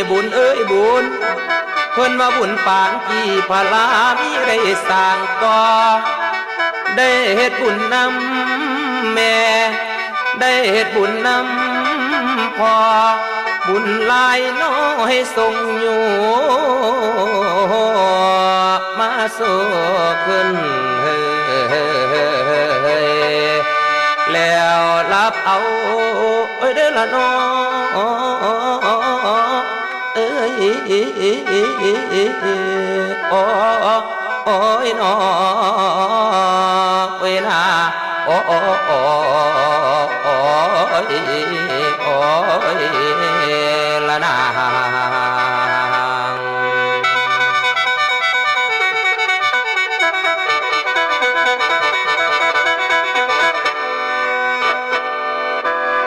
ได้บุญเอ้ยบุญ เพิ่นมาบุญปางกี่พลามีได้สร้างก่อได้เฮ็ดบุญนำแม่ ได้เฮ็ดบุญนำพอบุญลายน้อยทรงอยู่มาสู้ขึ้นเฮ้ยแล้วรับเอาเอ้ยเด้อละน้อเโอ้ยน้อเวลาโอ้โอโอ้โอ้ยโอ้ยละนาง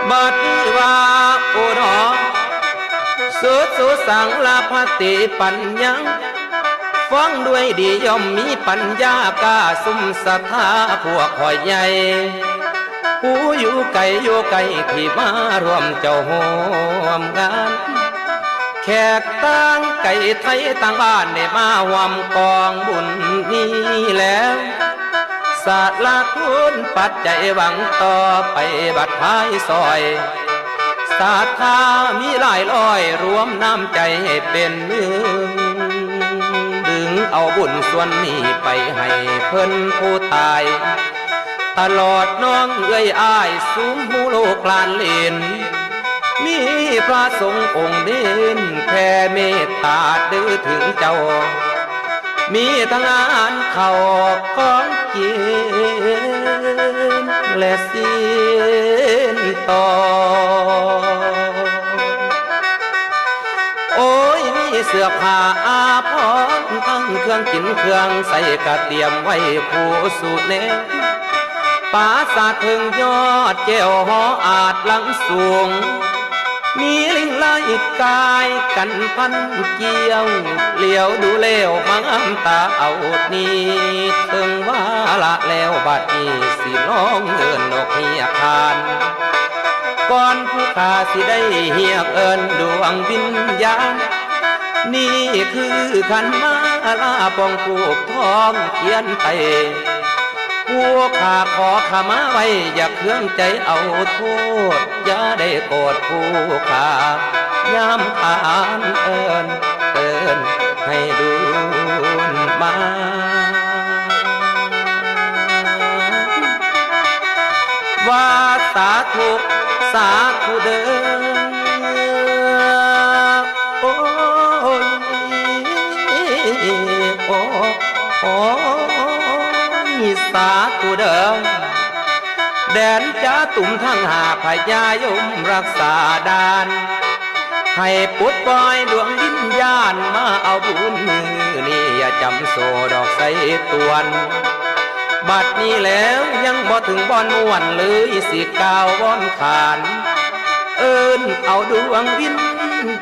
บัดนี้ว่าโอ้หนอ สุดสุสังลาภติปัญญังฟังด้วยดีย่อมมีปัญญากล้าสุมศรัทธาพวกหอยใหญ่ผู้อยู่ไกลอยู่ไกลที่มารวมเจ้าหวมงาน แขกต่างไก่ไทยต่างบ้านได้มาหวมกองบุญนี้แล้วสาดลาคุณปัดใจหวังต่อไปบัดท้ายซอย สาธามีหลายร้อยรวมน้ำใจให้เป็นหนึ่งดึงเอาบุญส่วนนี้ไปให้เพิ่นผู้ตาย ตลอดน้องเอ้ยอายสูงหูโลกลานเลนมีพระสงฆ์องค์เด่นแผ่เมตตาดื้อถึงเจ้า มีทั้งอาหารข้าวของกินและสิ้นต่อ โอ้ยมีเสื้อผ้าอาภรณ์ทั้งเครื่องกินเครื่องใส่กระเตรียมไว้ผู้สูเนปราสาทถึงยอดเจ้าหออาจหลังสูง มีลิงไล่กายกันพันเกี่ยวเหลียวดูเลวมังามตาเอานี้ถึงว่าละแล้วบัดนี้สิน้องเอินนกเฮียคานก่อนผู้ขาสิได้เฮียกเอินดวงวิญญาณนี่คือขันมาลาปองผูกทองเขียนไป ผู้ขาขอขมาไว้ อย่าเครื่องใจเอาโทษ อย่าได้โกรธผู้ขายามขานเอินเอินให้ดูมาว่าสาธุสาธุเดิมโอ้ยโอ้โอ้ ยสาธุเดิมแดนจ้าตุ่มทั้งหาพญายมรักษาดาน ให้ปุดปล่อยดวงวิญญาณมาเอาบุญมือนี่อย่าจำโซดอกใสตวน บัดนี้แล้วยังบ่ถึงบอนมวนเลยสิกาวบอนขาน เอินเอาดวงวิญ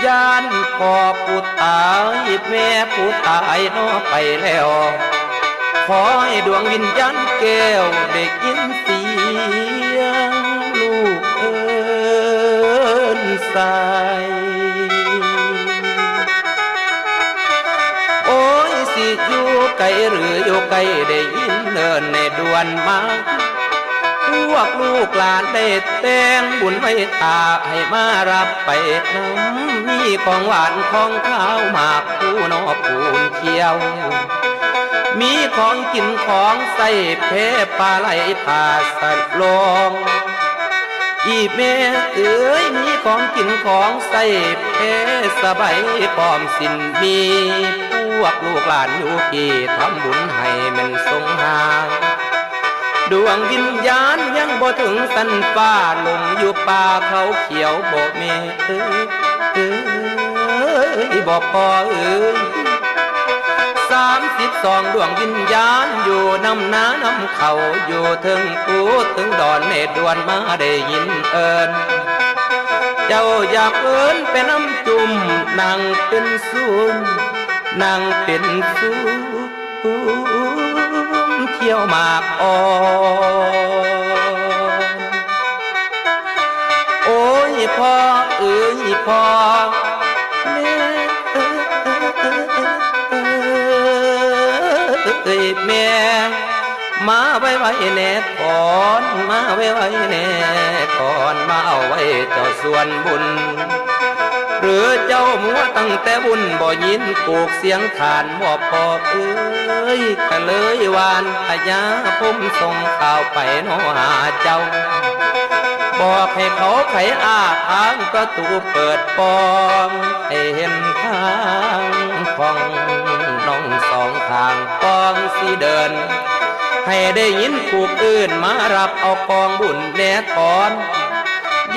ญาณพอผู้ตายแม่ผู้ตายนอไปแล้ว ขอให้ดวงวิญญาณแก้วได้ยินเสียงลูกเอิ้นใสโอ้ยสิอยู่ไกลหรืออยู่ไกลได้ยินเนินในดวนมาพวกลูกหลานได้แต่งบุญไว้ตาให้มารับไปน้ำมีของหวานของข้าวหมากผู้นอปูนเขียว มีของกินของใส่เพปลาไหลผ่าสัตว์ลงอีแม่เอ๋ยมีของกินของใส่เพสบายปลอมสินมีพวกลูกหลานอยู่กี่ทำบุญให้มันทรงหาดวงวิญญาณยังบ่ถึงสันฟ้าลงอยู่ป่าเขาเขียวบ่เมเอ้ยเอ้ยบ่พอเอ้ยสาม สิบสองดวงวิญญาณอยู่นำน้านำเขาอยู่ถึงปูถึงดอนเมดดวนมาได้ยินเอิญเจ้าอยากเอิญเป็นน้ำจุ่มนางเป็นซูมนางเป็นซูมเที่ยวมากอ่อน แน่ก่อนมาไว้ไว้แน่ก่อนมาเอาไว้เจ้าส่วนบุญ หรือเจ้ามัวตั้งแต่บุญบ่ยินกูกเสียงขานบ่พอเอ้ยก็เลยวานพญาผมส่งข่าวไปโนหาเจ้า บอกให้เขาไขอ้าทางประตูเปิดปองให้เห็นทางของน้องสองทางปองสีเดิน ให้ได้ยินผูกอื่นมารับเอากองบุญแน่ตอน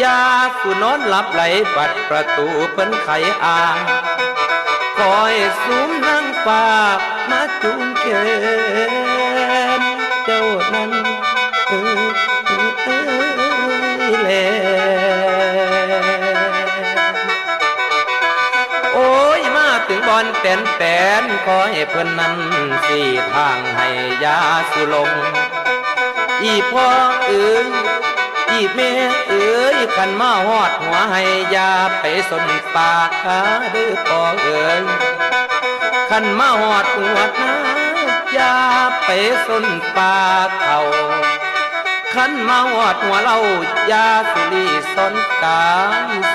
ยาสุนอนหลับไหลปัดประตูเพิ่นไขอ่างคอยสูมนั่งฝากมาจุงเกนเจ้านั้นเออ แตนแตนขอให้เพิ่นนั้นสี่ทางให้ยาสุลง อีพ่อเอ๋ยอีแม่เอ๋ยขันมาหอดหัวให้ยาไปสนปากขาเด้อพ่อเอ๋ยขันมาหอดหัวนะยาไปสนปากเขาขันมาหอดหัวเรายาสุรีสนกา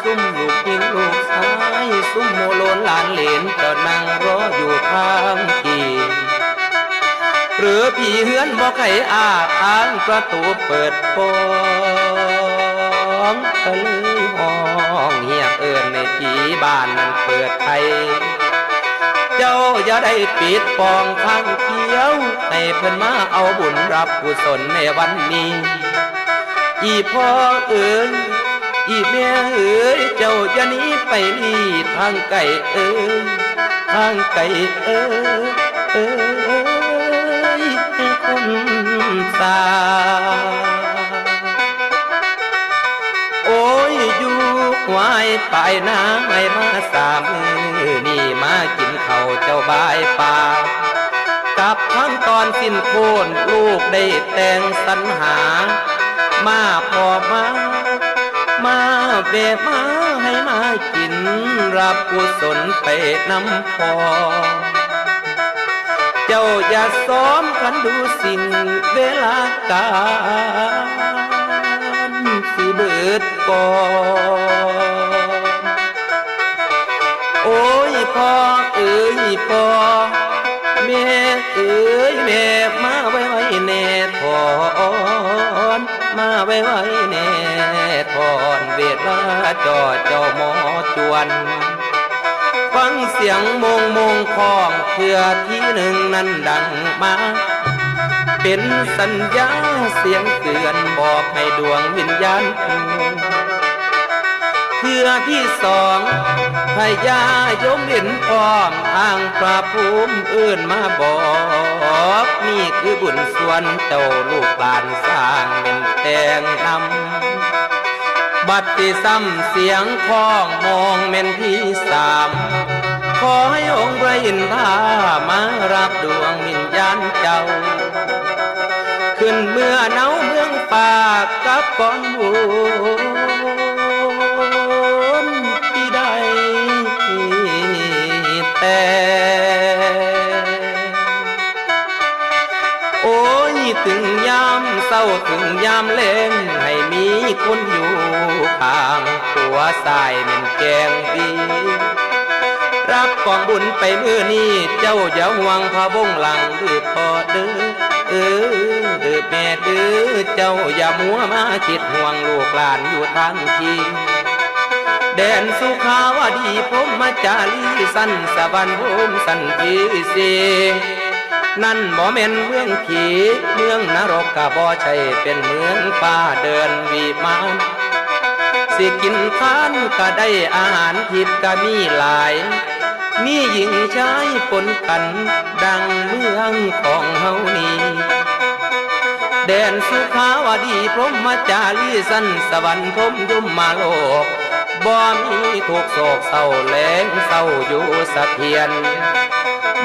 ซุ่มลูก ลูกชายซุ่มโมโลนหลานเหลนเจะนั่งรออยู่ทางกีหรือผีเฮือนบอกให้อาทางประตูเปิดปองก็เลยห้องเฮียเอินในผีบ้านนั้นเปิดไทยเจ้าอย่าได้ปิดปองข้างเขียว ให้เพิ่นมาเอาบุญรับกุศลในวันนี้ อีพ่อเอ๋ย อีแม่เอ๋ยเจ้าจะหนี้ไปนี่ทางไก่เอ๋ยทางไก่เอ๋ยเอ๋ยคนสาโอ้ยอยู่หวายปลายน้ำไม่มาสามมือนี่มากินข้าวเจ้าบายป่ากับทั้งตอนสิ้นโคนลูกได้แต่งสรรหา มาพอมา มาเบมาให้มากิน รับกุศลไปน้ำพอ เจ้าอย่าซ้อมคันดูสิ่งเวลากาลสิเบิดก่อนโอ้ยพ่อเอ้ยพ่อแม่เอ้ยแม่มาไว้ไว้แน่ทอนมาไว้ไว้แน่ ทอนเวลาจอเจ้าหมอจวน ฟังเสียงมงมงของเพื่อที่หนึ่งนั้นดังมา เป็นสัญญาเสียงเตือนบอกให้ดวงวิญญาณเพื่อที่สองพญายมเห็นพร้อมทางพระภูมิอื่นมาบอกนี่คือบุญส่วนเจ้าลูกหลานสร้างเป็นแต่งนำ บัดที่ซ้ำเสียงข้องมองเม่นที่สาม ขอให้องค์พระอินทรามารับดวงวิญญาณเจ้า ขึ้นเมื่อเนาเมืองปากกับกองบุญที่ใดแต่โอ้ยถึงยามเศร้าถึงยามเล่นให้มีคนอยู่ ข้างตัวสายเหม็นแกงดีรับกองบุญไปมือนี้เจ้าอย่าห่วงพะวงหลังดื้อพอเด้อเออเด้อแม่เด้อเจ้าอย่ามัวมาคิดห่วงลูกหลานอยู่ทางทีแดนสุขาวดีผมมาจารีสันสวรรค์ผมสันทีเสนั่นบ่แม่นเมืองผีเมืองนรกกะบ่ใช่เป็นเมืองป่าเดินวีมาน สิกินทานก็ได้อาหารผิดก็มีหลาย มีหญิงชายปนกัน ดังเมืองของเฮานี้แดนสุขาวดีพรหมจารีสันสวรรค์พรมยมมาโลกบ่มีทุกโศกเศร้าแลงเศร้าอยู่สะเทียน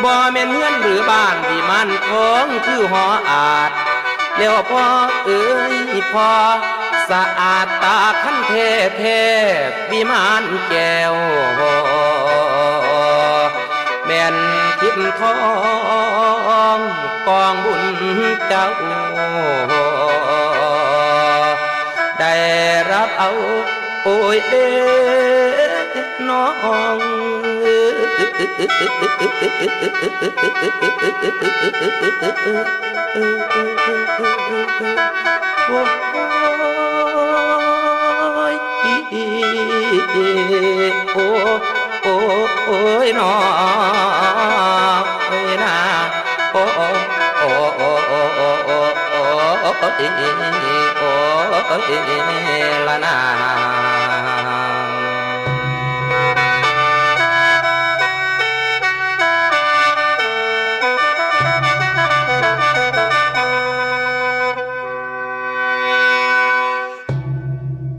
บ่แม่นเฮือนหรือบ้านที่มันคงคือหออาจเลี้ยวพ่อเอ้ยพ่อ สะอาดตาคันเทเทวิมานแก้วแม่นทิมทองกองบุญเจ้า ได้รับเอาโอ้ยเด้น้องโอ้ยโอ้โอ้โอ้ยน้องเอ้ยนาโอ้โอ้โอ้โอ้โอ้โอ้โอ้